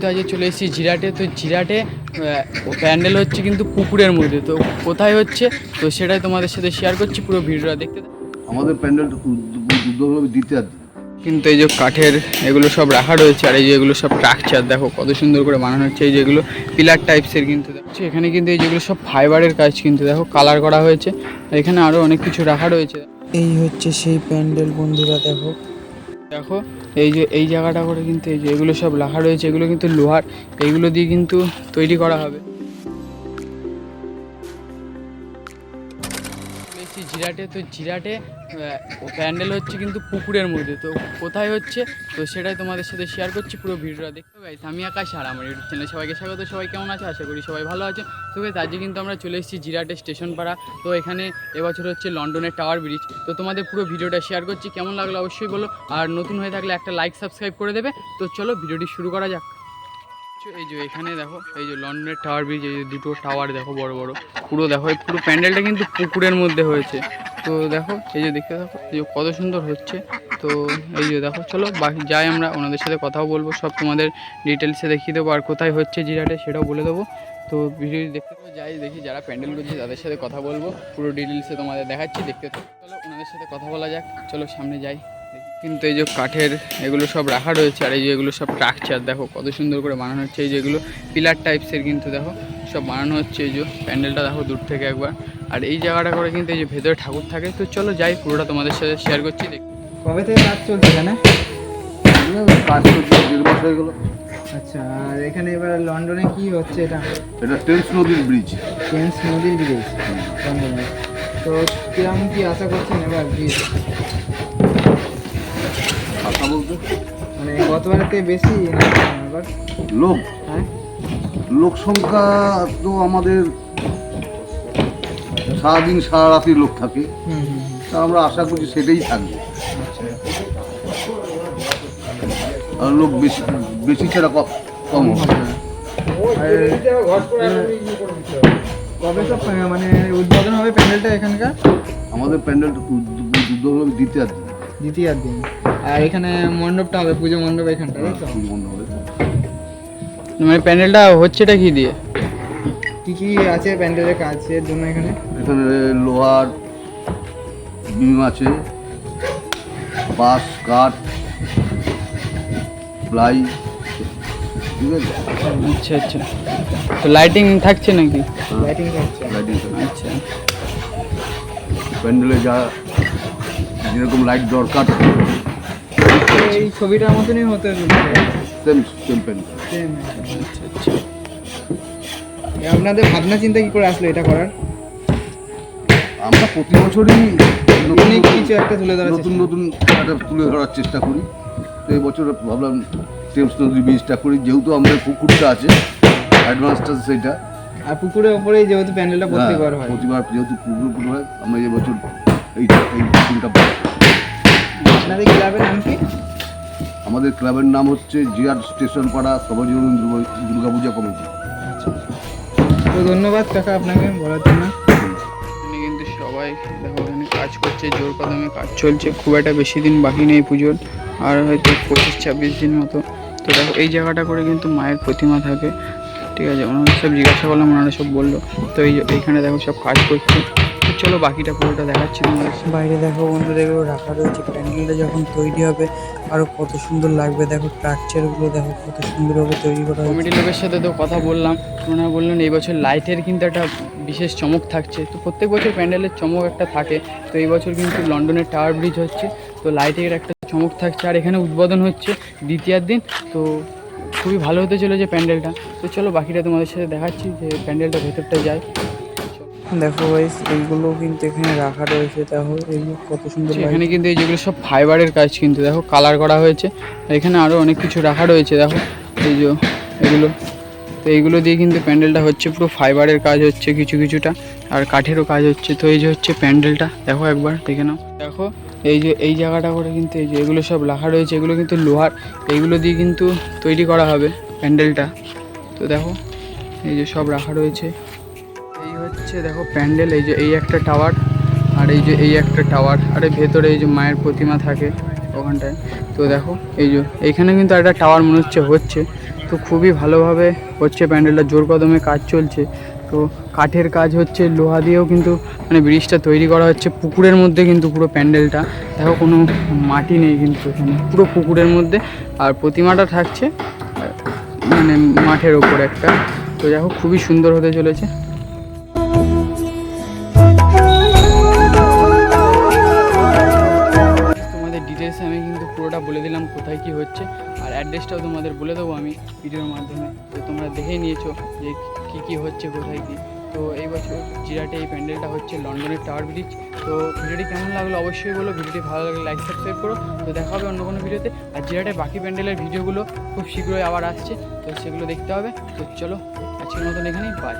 তো আজকে চলে এসেছি জিরাটে। তো জিরাটে প্যান্ডেল হচ্ছে কিন্তু পুকুরের মধ্যে। তো কোথায় হচ্ছে? তো সেটাই তোমাদের সাথে শেয়ার করছি পুরো ভিডিওটা দেখতে। আমাদের প্যান্ডেলটা দিতে আর কিন্তু এই যে কাঠের এগুলো সব রাখা রয়েছে আর এই যে এগুলো সব স্ট্রাকচার দেখো কত সুন্দর করে বানানো হচ্ছে। এই যেগুলো পিলার টাইপসের কিন্তু দেখো। এখানে কিন্তু এই যেগুলো সব ফাইবারের কাজ কিন্তু দেখো কালার করা হয়েছে। এখানে আরও অনেক কিছু রাখা রয়েছে। এই হচ্ছে সেই প্যান্ডেল বন্ধুরা দেখো। দেখো, এই যে, এই জায়গাটা করে কিন্তু এই যে, এগুলো সব রাখা রয়েছে, এগুলো কিন্তু লোহার এইগুলো দিয়ে কিন্তু তৈরি করা হবে। জিরাটে, তো জিরাটে প্যান্ডেল হচ্ছে কিন্তু পুকুরের মধ্যে। তো কোথায় হচ্ছে? তো সেটাই তোমাদের সাথে শেয়ার করছি পুরো ভিডিওটা। দেখতে গাইস আমি আকাশ আর আমার ইউটিউব চ্যানেলে সবাইকে স্বাগত। সবাই কেমন আছে? আশা করি সবাই ভালো আছে। তো গাইস আজকে কিন্তু আমরা চলে এসেছি জিরাটে স্টেশন পাড়া। তো এখানে এবছর হচ্ছে লন্ডনের টাওয়ার ব্রিজ তো তোমাদের পুরো ভিডিওটা শেয়ার করছি। কেমন লাগল অবশ্যই বলো। আর নতুন হয়ে থাকলে একটা লাইক সাবস্ক্রাইব করে দেবে। তো চলো ভিডিওটি শুরু করা যাক। এই যে এখানে দেখো, এই যে লন্ডনের টাওয়ার ব্রিজ এই যে দুটো টাওয়ার দেখো বড় বড়। পুরো দেখো, এই পুরো প্যান্ডেলটা কিন্তু পুকুরের মধ্যে হয়েছে। তো দেখো, এই যে দেখতে দেখো, এই যে কত সুন্দর হচ্ছে। তো এই যে দেখো, চলো বাকি যাই আমরা ওনাদের সাথে কথাও বলব, সব তোমাদের ডিটেলসে দেখিয়ে দেবো, আর কোথায় হচ্ছে জিরাটে সেটাও বলে দেবো। তো ভিডিও দেখতে পাবো যাই দেখি যারা প্যান্ডেল করছে তাদের সাথে কথা বলব, পুরো ডিটেলসে তোমাদের দেখাচ্ছি, দেখতে চলো ওনাদের সাথে কথা বলা যাক, চলো সামনে যাই। কিন্তু এই যে কাঠের এগুলো সব রাখা রয়েছে, আর এই যে এগুলো সব স্ট্রাকচার দেখো কত সুন্দর করে বানানো হচ্ছে, এই যেগুলো পিলার টাইপসের কিন্তু দেখো। সব বানানো হচ্ছে এই যে প্যান্ডেলটা দেখো দূর থেকে একবার। আর এই জায়গাটা করে কিন্তু এই যে ভেতরে ঠাকুর থাকে। তো চলো যাই পুরোটা তোমাদের সাথে শেয়ার করছি দেখ। কবে থেকে কাজ চলছে এখানে? কাজ করতে দেড় মাস হয়ে গেলো। আচ্ছা আর এখানে এবার লন্ডনে কি হচ্ছে এটা? এটা টেন্স নদীর ব্রিজ টেন্স নদীর ব্রিজ লন্ডনে। তো কীরকম কি আশা করছেন এবার ব্রিজ কথা বলতে? মানে গতবারের থেকে বেশি এবার লোক হ্যাঁ? লোক সংখ্যা তো আমাদের সারাদিন সারা রাতি লোক থাকে। তা আমরা আশা করছি সেটাই থাকবে। আর লোক বেশি বেশি ছাড়া কম কবে সব মানে উদ্বোধন হবে প্যান্ডেলটা এখানকার? আমাদের প্যান্ডেলটা দিতে আর দ্বিতীয় দিন। আর এখানে মণ্ডপটা হবে পুজো মণ্ডপ এখানটা তাই তো? মনে প্যান্ডেলটা হচ্ছেটা কি দিয়ে? কি কি আছে প্যান্ডেলের কাজের জন্য এখানে? এখানে লোহার বিম আছে বাঁশ কাঠ প্লাই ঠিক আছে? আচ্ছা আচ্ছা। তো লাইটিং থাকছে নাকি? লাইটিং থাকছে। লাইটিং আচ্ছা। প্যান্ডেলে যা যেরকম লাইট দরকার এই ছবিটার মতনই হতে সেম সেম প্যান্ডেল। আপনাদের ভাবনা চিন্তা কি করে আসলো এটা করার? আমরা প্রতি বছরই নতুন- কিছু একটা তুলে ধরার নতুন নতুন একটা তুলে ধরার চেষ্টা করি। তো এই বছর ভাবলাম টেমস নদীর বীজটা করি যেহেতু আমাদের পুকুরটা আছে অ্যাডভান্সটা সেইটা আর পুকুরের ওপরেই যেহেতু প্যান্ডেলটা হ্যাঁ, হয়। প্রতিবার যেহেতু পুকুর পুকুর হয় আমরা এই বছর এইটা এই পুকুরটা। আপনাদের ক্লাবের নাম কি? আমাদের ক্লাবের নাম হচ্ছে জিয়ার স্টেশন পাড়া সর্বজনীন দুর্গাপূজা কমিটি। তো ধন্যবাদ কাকা আপনাকে বলার জন্য। এখানে কিন্তু সবাই দেখো এখানে কাজ করছে জোর কদমে কাজ চলছে খুব একটা বেশি দিন বাকি নেই পুজোর আর হয়তো পঁচিশ ছাব্বিশ দিন মতো। তো দেখো এই জায়গাটা করে কিন্তু মায়ের প্রতিমা থাকে। ঠিক আছে ওনারা সব জিজ্ঞাসা করলাম ওনারা সব বলল। তো এই যে এইখানে দেখো সব কাজ করছে। চলো বাকিটা পুরোটা দেখাচ্ছি বাইরে দেখো বন্ধু দেখো রাখা রয়েছে প্যান্ডেলটা যখন তৈরি হবে আরও কত সুন্দর লাগবে। দেখো স্ট্রাকচারগুলো দেখো কত সুন্দরভাবে তৈরি করা কমিটি লোকের সাথে তো কথা বললাম ওনারা বললেন এই বছর লাইটের কিন্তু একটা বিশেষ চমক থাকছে। তো প্রত্যেক বছর প্যান্ডেলের চমক একটা থাকে তো এই বছর কিন্তু লন্ডনের টাওয়ার ব্রিজ হচ্ছে তো লাইটের একটা চমক থাকছে। আর এখানে উদ্বোধন হচ্ছে দ্বিতীয়ার দিন তো খুবই ভালো হতে চলেছে প্যান্ডেলটা। তো চলো বাকিটা তোমাদের সাথে দেখাচ্ছি যে প্যান্ডেলটা ভেতরটা যায়। দেখো গাইস এইগুলো কিন্তু এখানে রাখা রয়েছে। দেখো এইগুলো কত সুন্দর আচ্ছা, এখানে কিন্তু এই যেগুলো সব ফাইবারের কাজ কিন্তু দেখো কালার করা হয়েছে। এখানে আরও অনেক কিছু রাখা রয়েছে দেখো এই যে এগুলো। তো এইগুলো দিয়ে কিন্তু প্যান্ডেলটা হচ্ছে পুরো ফাইবারের কাজ হচ্ছে কিছু কিছুটা। আর কাঠেরও কাজ হচ্ছে। তো এই যে হচ্ছে প্যান্ডেলটা দেখো একবার দেখে নাও। দেখো এই যে এই জায়গাটা করে কিন্তু এই যে এগুলো সব রাখা রয়েছে এগুলো কিন্তু লোহার। এইগুলো দিয়ে কিন্তু তৈরি করা হবে প্যান্ডেলটা। তো দেখো এই যে সব রাখা রয়েছে। হচ্ছে, দেখো প্যান্ডেল, এই যে এই একটা টাওয়ার আর এই যে এই একটা টাওয়ার। আর এর ভেতরে এই যে মায়ের প্রতিমা থাকে ওখানটায়। তো দেখো, এই যে এইখানে কিন্তু একটা টাওয়ার মনে হচ্ছে হচ্ছে। তো খুবই ভালোভাবে হচ্ছে প্যান্ডেলটা, জোর কদমে কাজ চলছে। তো কাঠের কাজ হচ্ছে, লোহা দিয়েও কিন্তু মানে ব্রিজটা তৈরি করা হচ্ছে, পুকুরের মধ্যে কিন্তু পুরো প্যান্ডেলটা। দেখো কোনো মাটি নেই কিন্তু এখানে, পুরো পুকুরের মধ্যে। আর প্রতিমাটা থাকছে মানে মাঠের ওপর একটা। তো দেখো, খুবই সুন্দর হতে চলেছে। তোমাদের আমি কিন্তু পুরোটা বলে দিলাম কোথায় কি হচ্ছে। আর অ্যাড্রেসটাও তোমাদের বলে দেবো আমি ভিডিওর মাধ্যমে। তো তোমরা দেখেই নিয়েছো যে কী কী হচ্ছে, কোথায় কী। তো এই বছর জিরাটে এই প্যান্ডেলটা হচ্ছে লন্ডনের টাওয়ার ব্রিজ। তো ভিডিওটি কেমন লাগল অবশ্যই বলো, ভিডিওটি ভালো লাগলে লাইক সাবস্ক্রাইব করো। তো দেখা হবে অন্য কোনো ভিডিওতে। আর জিরাটে বাকি প্যান্ডেলের ভিডিওগুলো খুব শীঘ্রই আবার আসছে, তো সেগুলো দেখতে হবে। তো চলো, আজকের মতন এখানেই বাই